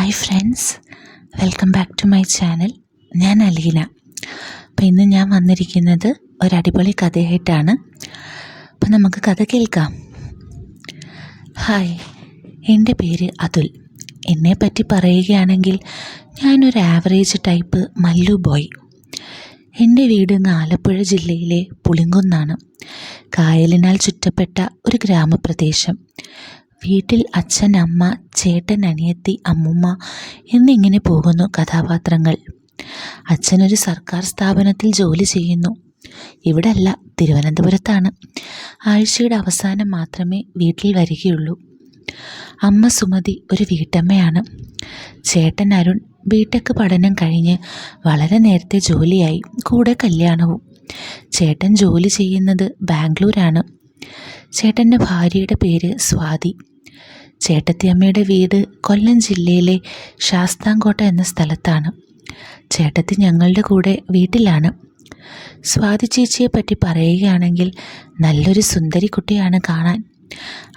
Hi friends welcome back to my channel ഞാൻ അലീന. അപ്പോൾ ഇന്ന് ഞാൻ വന്നിരിക്കുന്നത് ഒരടിപൊളി കഥയായിട്ടാണ്. അപ്പോൾ നമുക്ക് കഥ കേൾക്കാം. ഹായ് എന്റെ പേര് അതുൽ. എന്നെ പറ്റി പറയുകയാണെങ്കിൽ ഞാനൊരു ആവറേജ് ടൈപ്പ് മല്ലു ബോയ് എന്റെ വീട് ആലപ്പുഴ ജില്ലയിലെ പുളിങ്കുന്നാണ്. കായലിനാൽ ചുറ്റപ്പെട്ട ഒരു ഗ്രാമപ്രദേശം. വീട്ടിൽ അച്ഛൻ അമ്മ ചേട്ടൻ അനിയത്തി അമ്മുമ്മ എന്നിങ്ങനെ പോകുന്നു കഥാപാത്രങ്ങൾ. അച്ഛനൊരു സർക്കാർ സ്ഥാപനത്തിൽ ജോലി ചെയ്യുന്നു. ഇവിടെ അല്ല തിരുവനന്തപുരത്താണ്. ആഴ്ചയുടെ അവസാനം മാത്രമേ വീട്ടിൽ വരികയുള്ളൂ. അമ്മ സുമതി ഒരു വീട്ടമ്മയാണ്. ചേട്ടൻ അരുൺ ബിടെക് പഠനം കഴിഞ്ഞ് വളരെ നേരത്തെ ജോലിയായി. കൂടെ കല്യാണവും. ചേട്ടൻ ജോലി ചെയ്യുന്നത് ബാംഗ്ലൂരാണ്. ചേട്ടന്റെ ഭാര്യയുടെ പേര് സ്വാതി. ചേട്ടത്തിയമ്മയുടെ വീട് കൊല്ലം ജില്ലയിലെ ശാസ്താംകോട്ട എന്ന സ്ഥലത്താണ്. ചേട്ടത്തി ഞങ്ങളുടെ കൂടെ വീട്ടിലാണ്. സ്വാതി ചേച്ചിയെ പറ്റി പറയുകയാണെങ്കിൽ നല്ലൊരു സുന്ദരി കുട്ടിയാണ് കാണാൻ.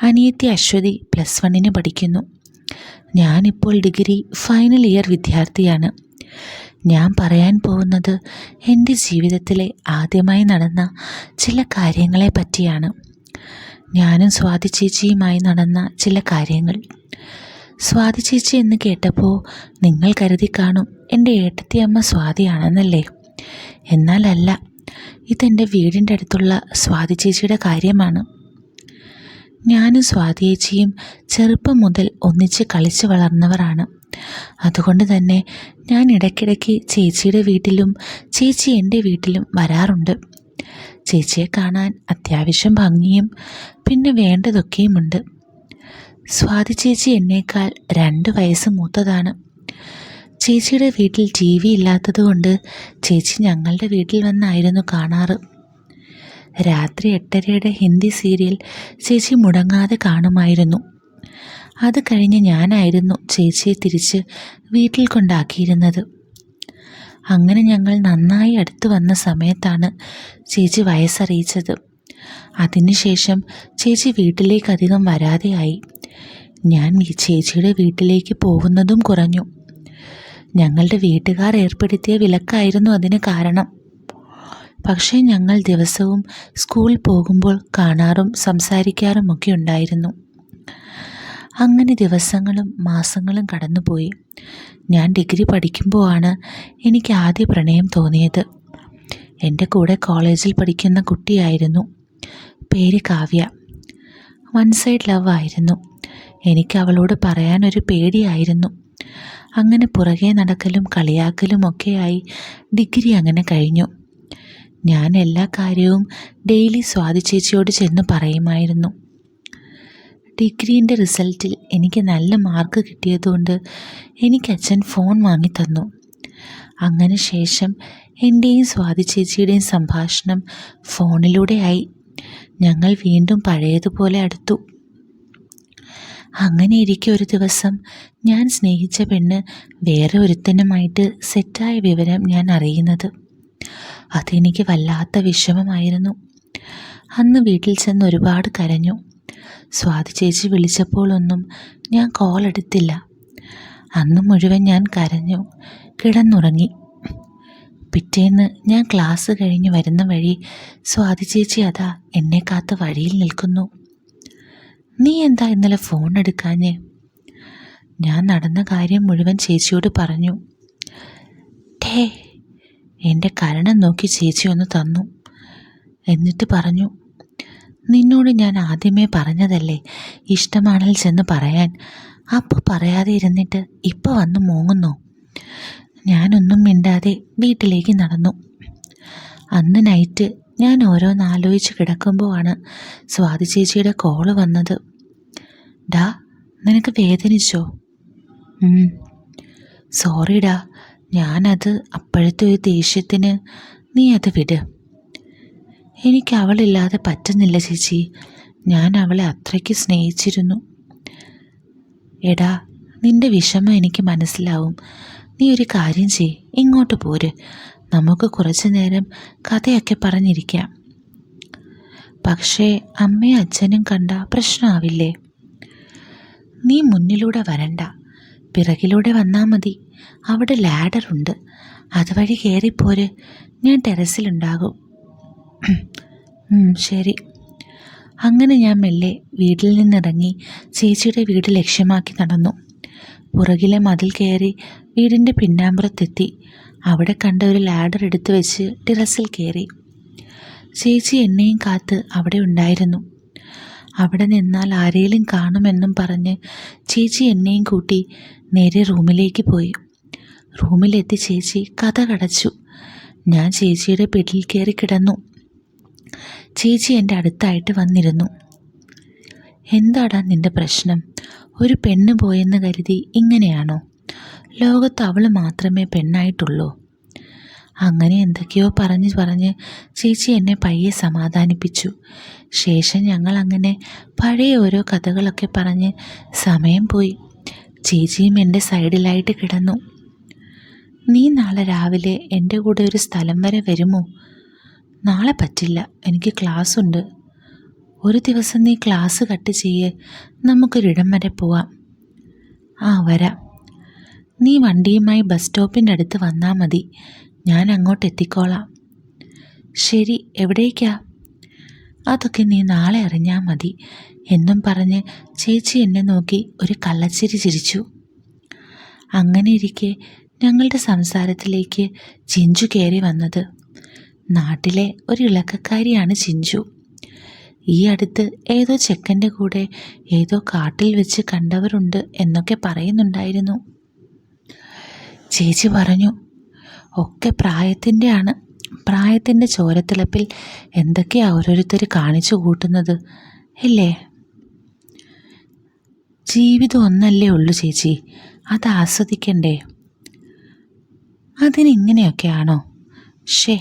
അനിയത്തി അശ്വതി പ്ലസ് വണ്ണിന് പഠിക്കുന്നു. ഞാനിപ്പോൾ ഡിഗ്രി ഫൈനൽ ഇയർ വിദ്യാർത്ഥിയാണ്. ഞാൻ പറയാൻ പോകുന്നത് എന്റെ ജീവിതത്തിലെ ആദ്യമായി നടന്ന ചില കാര്യങ്ങളെ പറ്റിയാണ്. ഞാനും സ്വാതി ചേച്ചിയുമായി നടന്ന ചില കാര്യങ്ങൾ. സ്വാതി ചേച്ചി എന്ന് കേട്ടപ്പോൾ നിങ്ങൾ കരുതി കാണും എന്റെ ഏട്ടത്തിയമ്മ സ്വാതിയാണെന്നല്ലേ? എന്നാലല്ല ഇതെന്റെ വീടിന്റെ അടുത്തുള്ള സ്വാതി ചേച്ചിയുടെ കാര്യമാണ്. ഞാനും സ്വാതി ചേച്ചിയും ചെറുപ്പം മുതൽ ഒന്നിച്ച് കളിച്ച് വളർന്നവരാണ്. അതുകൊണ്ട് തന്നെ ഞാൻ ഇടയ്ക്കിടയ്ക്ക് ചേച്ചിയുടെ വീട്ടിലും ചേച്ചി എന്റെ വീട്ടിലും വരാറുണ്ട്. ചേച്ചിയെ കാണാൻ അത്യാവശ്യം ഭംഗിയും പിന്നെ വേണ്ടതൊക്കെയുമുണ്ട്. സ്വാതി ചേച്ചി എന്നേക്കാൾ രണ്ട് വയസ്സ് മൂത്തതാണ്. ചേച്ചിയുടെ വീട്ടിൽ ടി വി ഇല്ലാത്തതുകൊണ്ട് ചേച്ചി ഞങ്ങളുടെ വീട്ടിൽ വന്നായിരുന്നു കാണാറ്. രാത്രി എട്ടരയുടെ ഹിന്ദി സീരിയൽ ചേച്ചി മുടങ്ങാതെ കാണുമായിരുന്നു. അത് കഴിഞ്ഞ് ഞാനായിരുന്നു ചേച്ചിയെ തിരിച്ച് വീട്ടിൽ കൊണ്ടാക്കിയിരുന്നത്. അങ്ങനെ ഞങ്ങൾ നന്നായി അടുത്തു വന്ന സമയത്താണ് ചേച്ചി വയസ്സറിയിച്ചത്. അതിനുശേഷം ചേച്ചി വീട്ടിലേക്ക് അധികം വരാതെയായി. ഞാൻ ഈ ചേച്ചിയുടെ വീട്ടിലേക്ക് പോകുന്നതും കുറഞ്ഞു. ഞങ്ങളുടെ വീട്ടുകാർ ഏർപ്പെടുത്തിയ വിലക്കായിരുന്നു അതിന് കാരണം. പക്ഷേ ഞങ്ങൾ ദിവസവും സ്കൂളിൽ പോകുമ്പോൾ കാണാറും സംസാരിക്കാറുമൊക്കെ ഉണ്ടായിരുന്നു. അങ്ങനെ ദിവസങ്ങളും മാസങ്ങളും കടന്നുപോയി. ഞാൻ ഡിഗ്രി പഠിക്കുമ്പോഴാണ് എനിക്ക് ആദ്യ പ്രണയം തോന്നിയത്. എന്റെ കൂടെ കോളേജിൽ പഠിക്കുന്ന കുട്ടിയായിരുന്നു. പേര് കാവ്യ. വൺ സൈഡ് ലവ് ആയിരുന്നു. എനിക്ക് അവളോട് പറയാനൊരു പേടിയായിരുന്നു. അങ്ങനെ പുറകെ നടക്കലും കളിയാക്കലും ഒക്കെയായി ഡിഗ്രി അങ്ങനെ കഴിഞ്ഞു. ഞാൻ എല്ലാ കാര്യവും ഡെയിലി സ്വാതി ചേച്ചിയോട് ചെന്ന് പറയുമായിരുന്നു. ഡിഗ്രീന്റെ റിസൾട്ടിൽ എനിക്ക് നല്ല മാർക്ക് കിട്ടിയതുകൊണ്ട് എനിക്ക് അച്ഛൻ ഫോൺ വാങ്ങി തന്നു. അങ്ങനെ ശേഷം എന്റെയും സ്വാതി ചേച്ചിയുടെയും സംഭാഷണം ഫോണിലൂടെയായി ഞങ്ങൾ വീണ്ടും പഴയതുപോലെ അടുത്തു. അങ്ങനെ ഇരിക്കെ ഒരു ദിവസം ഞാൻ സ്നേഹിച്ച പെണ്ണ് വേറെ ഒരുത്തനുമായിട്ട് സെറ്റായ വിവരം ഞാൻ അറിയുന്നത്. അതെനിക്ക് വല്ലാത്ത വിഷമമായിരുന്നു. അന്ന് വീട്ടിൽ ചെന്ന് ഒരുപാട് കരഞ്ഞു. സ്വാതി ചേച്ചി വിളിച്ചപ്പോഴൊന്നും ഞാൻ കോൾ എടുത്തില്ല. അന്ന് മുഴുവൻ ഞാൻ കരഞ്ഞു കിടന്നുറങ്ങി. പിറ്റേന്ന് ഞാൻ ക്ലാസ് കഴിഞ്ഞ് വരുന്ന വഴി സ്വാതി ചേച്ചി അതാ എന്നെ കാത്ത് വഴിയിൽ നിൽക്കുന്നു. നീ എന്താ ഇന്നലെ ഫോൺ എടുക്കാഞ്ഞേ? ഞാൻ നടന്ന കാര്യം മുഴുവൻ ചേച്ചിയോട് പറഞ്ഞു. ടേ എന്റെ കരണം നോക്കി ചേച്ചി ഒന്ന് തന്നു എന്നിട്ട് പറഞ്ഞു. നിന്നോട് ഞാൻ ആദ്യമേ പറഞ്ഞതല്ലേ? ഇഷ്ടമാണൽ ചെന്ന് പറയാൻ. അപ്പോൾ പറയാതെ ഇരുന്നിട്ട് ഇപ്പോൾ വന്ന് മൂങ്ങുന്നു? ഞാനൊന്നും മിണ്ടാതെ വീട്ടിലേക്ക് നടന്നു. അന്ന് നൈറ്റ് ഞാൻ ഓരോന്നാലോചിച്ച് കിടക്കുമ്പോഴാണ് സ്വാതി ചേച്ചിയുടെ കോൾ വന്നത്. ഡാ നിനക്ക് വേദനിച്ചോ? സോറി ഡാ ഞാനത് അപ്പോഴത്തെ ഒരു ദേഷ്യത്തിന് നീ അത് വിട്. എനിക്ക് അവളില്ലാതെ പറ്റുന്നില്ല ചേച്ചി. ഞാൻ അവളെ അത്രയ്ക്ക് സ്നേഹിച്ചിരുന്നു. എടാ നിന്റെ വിഷമം എനിക്ക് മനസ്സിലാവും. നീ ഒരു കാര്യം ചെയ് ഇങ്ങോട്ട് പോര്. നമുക്ക് കുറച്ചു നേരം കഥയൊക്കെ പറഞ്ഞിരിക്കാം. പക്ഷേ അമ്മയും അച്ഛനും കണ്ട പ്രശ്നമാവില്ലേ നീ മുന്നിലൂടെ വരണ്ട. പിറകിലൂടെ വന്നാൽ മതി. അവിടെ ലാഡറുണ്ട്. അതുവഴി കയറിപ്പോര് ഞാൻ ടെറസിലുണ്ടാകും. ശരി. അങ്ങനെ ഞാൻ മെല്ലെ വീട്ടിൽ നിന്നിറങ്ങി ചേച്ചിയുടെ വീട് ലക്ഷ്യമാക്കി നടന്നു. പുറകിലെ മതിൽ കയറി വീടിന്റെ പിന്നാമ്പുറത്തെത്തി. അവിടെ കണ്ട ഒരു ലാഡർ എടുത്തു വെച്ച് ടെറസിൽ കയറി. ചേച്ചി എന്നെയും കാത്ത് അവിടെ ഉണ്ടായിരുന്നു. അവിടെ നിന്നാൽ ആരെയും കാണുമെന്നും പറഞ്ഞ് ചേച്ചി എന്നെയും കൂട്ടി നേരെ റൂമിലേക്ക് പോയി. റൂമിലെത്തി ചേച്ചി കഥ കടച്ചു. ഞാൻ ചേച്ചിയുടെ പിടിയിൽ കയറി കിടന്നു. ചേച്ചി എന്റെ അടുത്തായിട്ട് വന്നിരുന്നു. എന്താടാ നിന്റെ പ്രശ്നം? ഒരു പെണ്ണ് പോയെന്ന് കരുതി ഇങ്ങനെയാണോ? ലോകത്ത് അവൾ മാത്രമേ പെണ്ണായിട്ടുള്ളൂ. അങ്ങനെ എന്തൊക്കെയോ പറഞ്ഞ് പറഞ്ഞ് ചേച്ചി എന്നെ പയ്യെ സമാധാനിപ്പിച്ചു. ശേഷം ഞങ്ങൾ അങ്ങനെ പഴയ ഓരോ കഥകളൊക്കെ പറഞ്ഞ് സമയം പോയി. ചേച്ചിയും എന്റെ സൈഡിലായിട്ട് കിടന്നു. നീ നാളെ രാവിലെ എന്റെ കൂടെ ഒരു സ്ഥലം വരെ വരുമോ? നാളെ പറ്റില്ല. എനിക്ക് ക്ലാസ് ഉണ്ട് ഒരു ദിവസം നീ ക്ലാസ് കട്ട് ചെയ്യ്. നമുക്കൊരിടം വരെ പോവാം. ആ വരാം. നീ വണ്ടിയുമായി ബസ് സ്റ്റോപ്പിന്റെ അടുത്ത് വന്നാൽ മതി. ഞാൻ അങ്ങോട്ട് എത്തിക്കോളാം. ശരി എവിടേക്കാ? അതൊക്കെ നീ നാളെ അറിഞ്ഞാൽ മതി. എന്നും പറഞ്ഞ് ചേച്ചി എന്നെ നോക്കി ഒരു കള്ളച്ചിരി ചിരിച്ചു. അങ്ങനെ ഇരിക്കെ ഞങ്ങളുടെ സംസാരത്തിലേക്ക് ചിഞ്ചു കയറി വന്നത്. നാട്ടിലെ ഒരു ഇളക്കക്കാരിയാണ് ചിഞ്ചു. ഈ അടുത്ത് ഏതോ ചെക്കന്റെ കൂടെ ഏതോ കാട്ടിൽ വെച്ച് കണ്ടവരുണ്ട് എന്നൊക്കെ പറയുന്നുണ്ടായിരുന്നു. ചേച്ചി പറഞ്ഞു ഒക്കെ പ്രായത്തിന്റെ ആണ് പ്രായത്തിന്റെ ചോരത്തിളപ്പിൽ എന്തൊക്കെയാ ഓരോരുത്തർ കാണിച്ചു കൂട്ടുന്നത് അല്ലേ? ജീവിതം ഒന്നല്ലേ ഉള്ളൂ ചേച്ചി അത് ആസ്വദിക്കണ്ടേ? അതിനിങ്ങനെയൊക്കെയാണോ ഷേ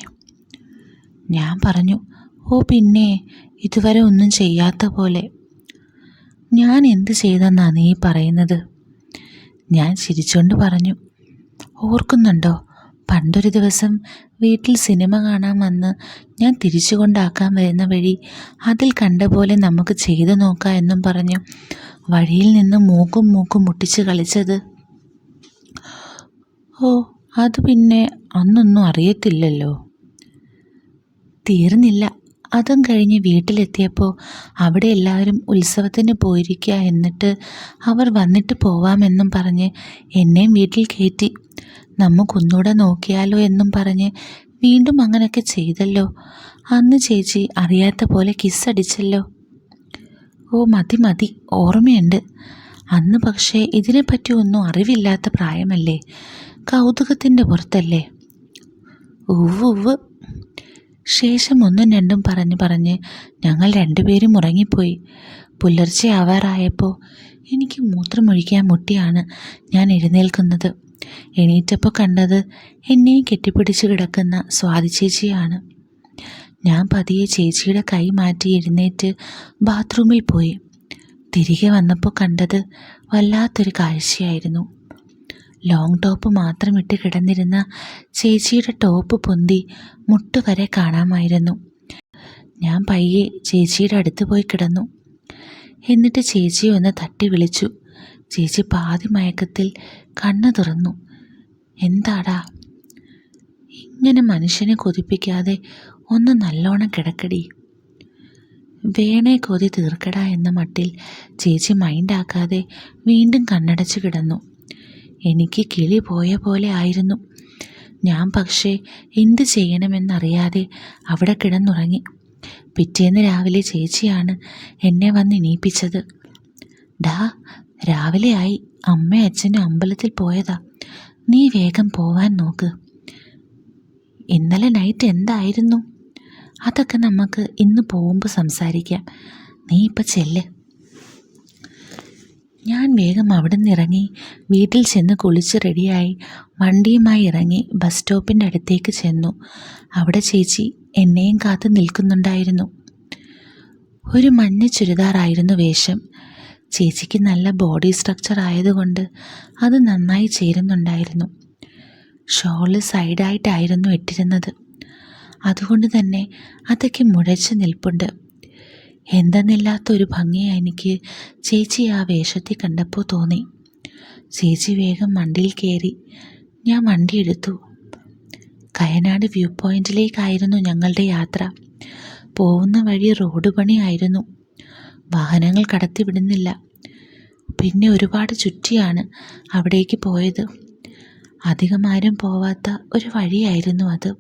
ഞാൻ പറഞ്ഞു ഓ പിന്നെ ഇതുവരെ ഒന്നും ചെയ്യാത്ത പോലെ. ഞാൻ എന്ത് ചെയ്തെന്നാ നീ പറയുന്നത്? ഞാൻ ചിരിച്ചുകൊണ്ട് പറഞ്ഞു ഓർക്കുന്നുണ്ടോ പണ്ടൊരു ദിവസം വീട്ടിൽ സിനിമ കാണാൻ വന്ന് ഞാൻ തിരിച്ചു കൊണ്ടാക്കാൻ വരുന്ന വഴി അതിൽ കണ്ട പോലെ നമുക്ക് ചെയ്തു നോക്കാം എന്നും പറഞ്ഞു വഴിയിൽ നിന്ന് മൂക്കും മൂക്കും മുട്ടിച്ച് കളിച്ചത്. ഓ അത് പിന്നെ അന്നൊന്നും അറിയത്തില്ലല്ലോ. തീർന്നില്ല. അതും കഴിഞ്ഞ് വീട്ടിലെത്തിയപ്പോൾ അവിടെ എല്ലാവരും ഉത്സവത്തിന് പോയിരിക്കുക എന്നിട്ട് അവർ വന്നിട്ട് പോവാമെന്നും പറഞ്ഞ് എന്നെയും വീട്ടിൽ കയറ്റി നമുക്കൊന്നുകൂടെ നോക്കിയാലോ എന്നും പറഞ്ഞ് വീണ്ടും അങ്ങനെയൊക്കെ ചെയ്തല്ലോ. അന്ന് ചേച്ചി അറിയാത്ത പോലെ കിസ്സടിച്ചല്ലോ ഓ മതി മതി ഓർമ്മയുണ്ട്. അന്ന് പക്ഷേ ഇതിനെപ്പറ്റി ഒന്നും അറിവില്ലാത്ത പ്രായമല്ലേ? കൗതുകത്തിന്റെ പുറത്തല്ലേ? ഉവ്വ് ഉവ്വ്. ശേഷം ഒന്നും രണ്ടും പറഞ്ഞ് പറഞ്ഞ് ഞങ്ങൾ രണ്ടുപേരും ഉറങ്ങിപ്പോയി. പുലർച്ചെ ആവാറായപ്പോൾ എനിക്ക് മൂത്രമൊഴിക്കാൻ മുട്ടിയാണ് ഞാൻ എഴുന്നേൽക്കുന്നത്. എണീറ്റപ്പോൾ കണ്ടത് എന്നെയും കെട്ടിപ്പിടിച്ച് കിടക്കുന്ന സ്വാതി ചേച്ചിയാണ്. ഞാൻ പതിയെ ചേച്ചിയുടെ കൈ മാറ്റി എഴുന്നേറ്റ് ബാത്റൂമിൽ പോയി. തിരികെ വന്നപ്പോൾ കണ്ടത് വല്ലാത്തൊരു കാഴ്ചയായിരുന്നു. ലോങ് ടോപ്പ് മാത്രം ഇട്ട് കിടന്നിരുന്ന ചേച്ചിയുടെ ടോപ്പ് പൊന്തി മുട്ടുവരെ കാണാമായിരുന്നു. ഞാൻ പയ്യെ ചേച്ചിയുടെ അടുത്ത് പോയി കിടന്നു. എന്നിട്ട് ചേച്ചി ഒന്ന് തട്ടി വിളിച്ചു. ചേച്ചി പാതി മയക്കത്തിൽ കണ്ണു തുറന്നു. എന്താടാ? ഇങ്ങനെ മനുഷ്യനെ കൊതിപ്പിക്കാതെ ഒന്ന് നല്ലോണം കിടക്കടി. വേണേ കൊതി തീർക്കടാ എന്ന മട്ടിൽ ചേച്ചി മൈൻഡാക്കാതെ വീണ്ടും കണ്ണടച്ചു കിടന്നു. എനിക്ക് കിളി പോയ പോലെ ആയിരുന്നു. ഞാൻ പക്ഷേ എന്ത് ചെയ്യണമെന്നറിയാതെ അവിടെ കിടന്നുറങ്ങി. പിറ്റേന്ന് രാവിലെ ചേച്ചിയാണ് എന്നെ വന്ന് ഇനിയിപ്പിച്ചത് ഡാ രാവിലെയായി അമ്മ അച്ഛനും അമ്പലത്തിൽ പോയതാ. നീ വേഗം പോവാൻ നോക്ക്. ഇന്നലെ നൈറ്റ് എന്തായിരുന്നു? അതൊക്കെ നമുക്ക് ഇന്ന് പോകുമ്പോൾ സംസാരിക്കാം. നീ ഇപ്പം ചെല്ല്. ഞാൻ വേഗം അവിടെ നിന്ന് ഇറങ്ങി വീട്ടിൽ ചെന്ന് കുളിച്ച് റെഡിയായി വണ്ടിയുമായി ഇറങ്ങി ബസ് സ്റ്റോപ്പിന്റെ അടുത്തേക്ക് ചെന്നു. അവിടെ ചേച്ചി എന്നെയും കാത്തു നിൽക്കുന്നുണ്ടായിരുന്നു. ഒരു മഞ്ഞ ചുരിദാറായിരുന്നു വേഷം. ചേച്ചിക്ക് നല്ല ബോഡി സ്ട്രക്ചർ ആയതുകൊണ്ട് അത് നന്നായി ചേരുന്നുണ്ടായിരുന്നു. ഷോൾ സൈഡായിട്ടായിരുന്നു ഇട്ടിരുന്നത്. അതുകൊണ്ട് തന്നെ അതൊക്കെ മുഴച്ച് നിൽപ്പുണ്ട്. എന്തെന്നില്ലാത്തൊരു ഭംഗിയാ എനിക്ക് ചേച്ചി ആ വേഷത്തിൽ കണ്ടപ്പോൾ തോന്നി. ചേച്ചി വേഗം വണ്ടിയിൽ കയറി. ഞാൻ വണ്ടി എടുത്തു. കയനാട് വ്യൂ പോയിന്റിലേക്കായിരുന്നു ഞങ്ങളുടെ യാത്ര. പോകുന്ന വഴി റോഡ് പണിയായിരുന്നു. വാഹനങ്ങൾ കടത്തിവിടുന്നില്ല. പിന്നെ ഒരുപാട് ചുറ്റിയാണ് അവിടേക്ക് പോയത്. അധികമാരും പോവാത്ത ഒരു വഴിയായിരുന്നു അത്.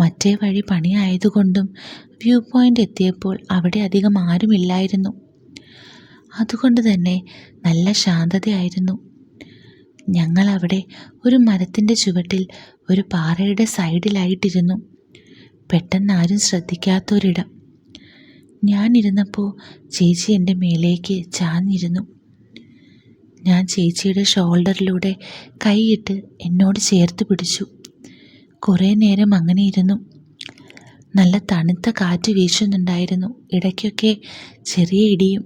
മറ്റേ വഴി പണിയായതുകൊണ്ടും വ്യൂ പോയിന്റ് എത്തിയപ്പോൾ അവിടെ അധികം ആരുമില്ലായിരുന്നു. അതുകൊണ്ട് തന്നെ നല്ല ശാന്തതയായിരുന്നു. ഞങ്ങൾ അവിടെ ഒരു മരത്തിന്റെ ചുവട്ടിൽ ഒരു പാറയുടെ സൈഡിലായിട്ടിരുന്നു. പെട്ടെന്ന് ആരും ശ്രദ്ധിക്കാത്തൊരിടം. ഞാനിരുന്നപ്പോൾ ചേച്ചി എന്റെ മേലേക്ക് ചാഞ്ഞിരുന്നു. ഞാൻ ചേച്ചിയുടെ ഷോൾഡറിലൂടെ കൈയിട്ട് എന്നോട് ചേർത്ത് പിടിച്ചു. കുറേ നേരം അങ്ങനെ ഇരുന്നു. നല്ല തണുത്ത കാറ്റ് വീശുന്നുണ്ടായിരുന്നു. ഇടയ്ക്കൊക്കെ ചെറിയ ഇടിയും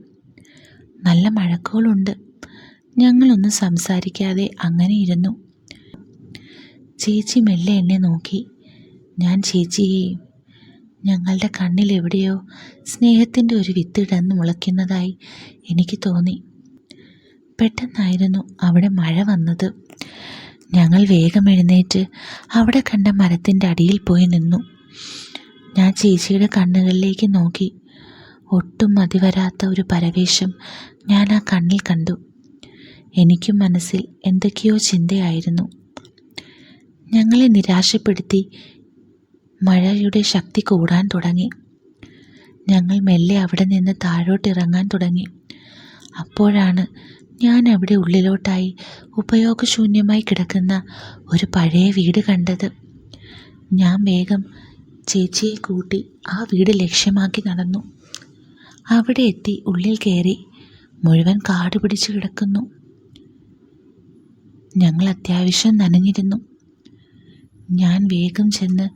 നല്ല മഴക്കോളുണ്ട്. ഞങ്ങളൊന്നും സംസാരിക്കാതെ അങ്ങനെ ഇരുന്നു. ചേച്ചി മെല്ലെ എന്നെ നോക്കി. ഞാൻ ചേച്ചിയെയും ഞങ്ങളുടെ കണ്ണിൽ എവിടെയോ സ്നേഹത്തിന്റെ ഒരു വിത്തിടന്ന് മുളയ്ക്കുന്നതായി എനിക്ക് തോന്നി. പെട്ടെന്നായിരുന്നു അവിടെ മഴ വന്നത്. ഞങ്ങൾ വേഗം എഴുന്നേറ്റ് അവിടെ കണ്ട മരത്തിന്റെ അടിയിൽ പോയി നിന്നു. ഞാൻ ചേച്ചിയുടെ കണ്ണുകളിലേക്ക് നോക്കി. ഒട്ടും മതിവരാത്ത ഒരു പരവേശം ഞാൻ ആ കണ്ണിൽ കണ്ടു. എനിക്കും മനസ്സിൽ എന്തൊക്കെയോ ചിന്തയായിരുന്നു. ഞങ്ങളെ നിരാശപ്പെടുത്തി മഴയുടെ ശക്തി കൂടാൻ തുടങ്ങി. ഞങ്ങൾ മെല്ലെ അവിടെ നിന്ന് താഴോട്ടിറങ്ങാൻ തുടങ്ങി. അപ്പോഴാണ് ഞാൻ അവിടെ ഉള്ളിലോട്ടായി ഉപയോഗശൂന്യമായി കിടക്കുന്ന ഒരു പഴയ വീട് കണ്ടത്. ഞാൻ വേഗം ചേച്ചിയെ കൂട്ടി ആ വീട് ലക്ഷ്യമാക്കി നടന്നു. അവിടെ എത്തി ഉള്ളിൽ കയറി മുഴുവൻ കാട് പിടിച്ച് കിടക്കുന്നു. ഞങ്ങൾ അത്യാവശ്യം നനഞ്ഞിരുന്നു. ഞാൻ വേഗം ചെന്ന്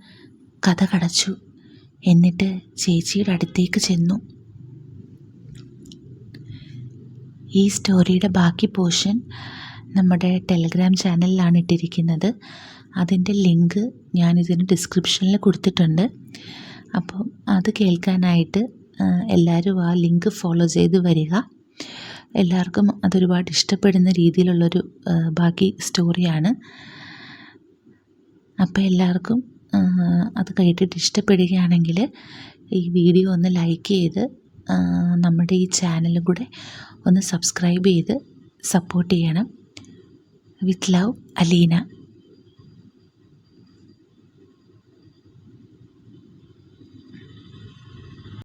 കഥ കടച്ചു. എന്നിട്ട് ചേച്ചിയുടെ അടുത്തേക്ക് ചെന്നു. ഈ സ്റ്റോറിയുടെ ബാക്കി പോർഷൻ നമ്മുടെ ടെലിഗ്രാം ചാനലിലാണ് ഇട്ടിരിക്കുന്നത്. അതിന്റെ ലിങ്ക് ഞാനിതിന് ഡിസ്ക്രിപ്ഷനിൽ കൊടുത്തിട്ടുണ്ട്. അപ്പം അത് കേൾക്കാനായിട്ട് എല്ലാവരും ആ ലിങ്ക് ഫോളോ ചെയ്ത് വരിക. എല്ലാവർക്കും അതൊരുപാട് ഇഷ്ടപ്പെടുന്ന രീതിയിലുള്ളൊരു ബാക്കി സ്റ്റോറിയാണ്. അപ്പോൾ എല്ലാവർക്കും അത് കേട്ടിട്ട് ഇഷ്ടപ്പെടുകയാണെങ്കിൽ ഈ വീഡിയോ ഒന്ന് ലൈക്ക് ചെയ്ത് നമ്മുടെ ഈ ചാനലും കൂടെ ഒന്ന് സബ്സ്ക്രൈബ് ചെയ്ത് സപ്പോർട്ട് ചെയ്യണം. With love Aleena.